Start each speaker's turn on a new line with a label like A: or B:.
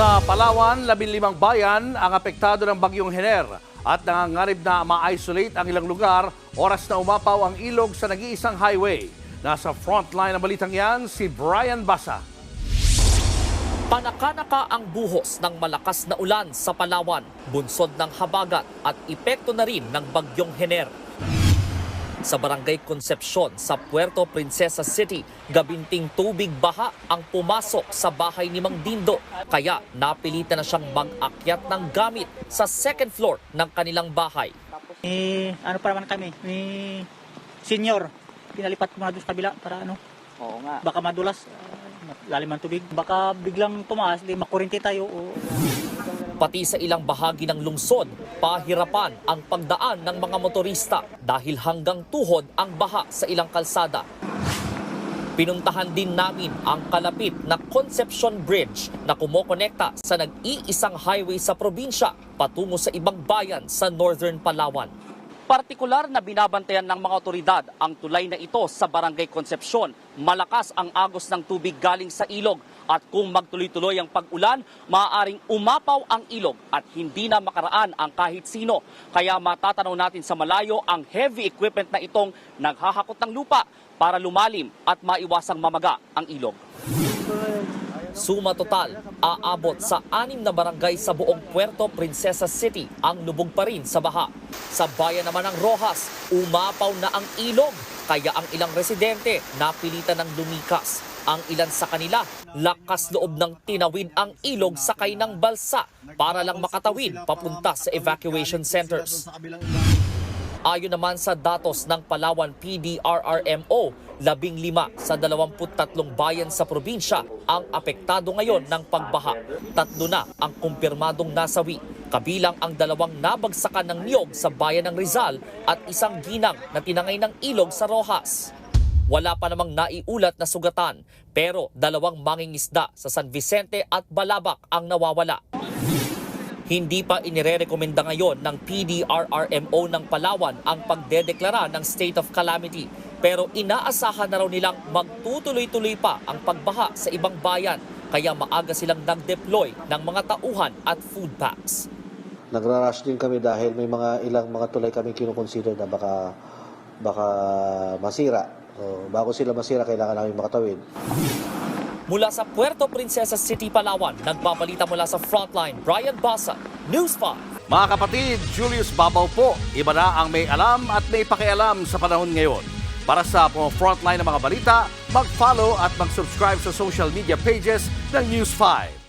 A: Sa Palawan, 15 bayan ang apektado ng bagyong Hener at nangangarib na ma-isolate ang ilang lugar oras na umapaw ang ilog sa nag-iisang highway. Nasa frontline ng balitang yan, si Brian Basa.
B: Panakanaka ang buhos ng malakas na ulan sa Palawan, bunsod ng habagat at epekto na rin ng bagyong Hener. Sa Barangay Concepcion sa Puerto Princesa City, gabinting tubig baha ang pumasok sa bahay ni Mang Dindo. Kaya napilitan na siyang mag-akyat ng gamit sa second floor ng kanilang bahay.
C: Eh, ano pa naman kami, may senior. Pinalipat ko muna doon sa kabila para ano,
D: Oo nga.
C: baka madulas, uh, lalim ang tubig. Baka biglang tumaas, di makurinti tayo. O,
B: Pati sa ilang bahagi ng lungsod, pahirapan ang pagdaan ng mga motorista dahil hanggang tuhod ang baha sa ilang kalsada. Pinuntahan din namin ang kalapit na Concepcion Bridge na kumokonekta sa nag-iisang highway sa probinsya patungo sa ibang bayan sa Northern Palawan. Partikular na binabantayan ng mga otoridad ang tulay na ito sa Barangay Concepcion. Malakas ang agos ng tubig galing sa ilog at kung magtuloy-tuloy ang pag-ulan, maaaring umapaw ang ilog at hindi na makaraan ang kahit sino. Kaya matatanaw natin sa malayo ang heavy equipment na itong naghahakot ng lupa para lumalim at maiwasang mamaga ang ilog. Suma total, aabot sa anim na barangay sa buong Puerto Princesa City ang lubog pa rin sa baha. Sa bayan naman ng Rojas, umapaw na ang ilog, kaya ang ilang residente napilitan ng lumikas. Ang ilan sa kanila, lakas loob ng tinawid ang ilog sakay ng balsa para lang makatawid papunta sa evacuation centers. Ayon naman sa datos ng Palawan PDRRMO, labing lima sa 23 bayan sa probinsya ang apektado ngayon ng pagbaha. Tatlo na ang kumpirmadong nasawi, kabilang ang dalawang nabagsakan ng niyog sa bayan ng Rizal at isang ginang na tinangay ng ilog sa Rojas. Wala pa namang naiulat na sugatan, pero dalawang mangingisda sa San Vicente at Balabac ang nawawala. Hindi pa inirerekomenda ngayon ng PDRRMO ng Palawan ang pagdedeklara ng state of calamity. Pero inaasahan na raw nilang magtutuloy-tuloy pa ang pagbaha sa ibang bayan kaya maaga silang nag-deploy ng mga tauhan at food packs.
E: Nagra-rush din kami dahil may mga ilang mga tulay kami kinukonsider na baka baka masira. So, bago sila masira, kailangan namin makatawid.
B: Mula sa Puerto Princesa City, Palawan, nagbabalita mula sa Frontline, Brian Basa, News 5.
A: Mga kapatid, Julius Babaw po. Iba na ang may alam at may pakialam sa panahon ngayon. Para sa mga frontline ng mga balita, mag-follow at mag-subscribe sa social media pages ng News 5.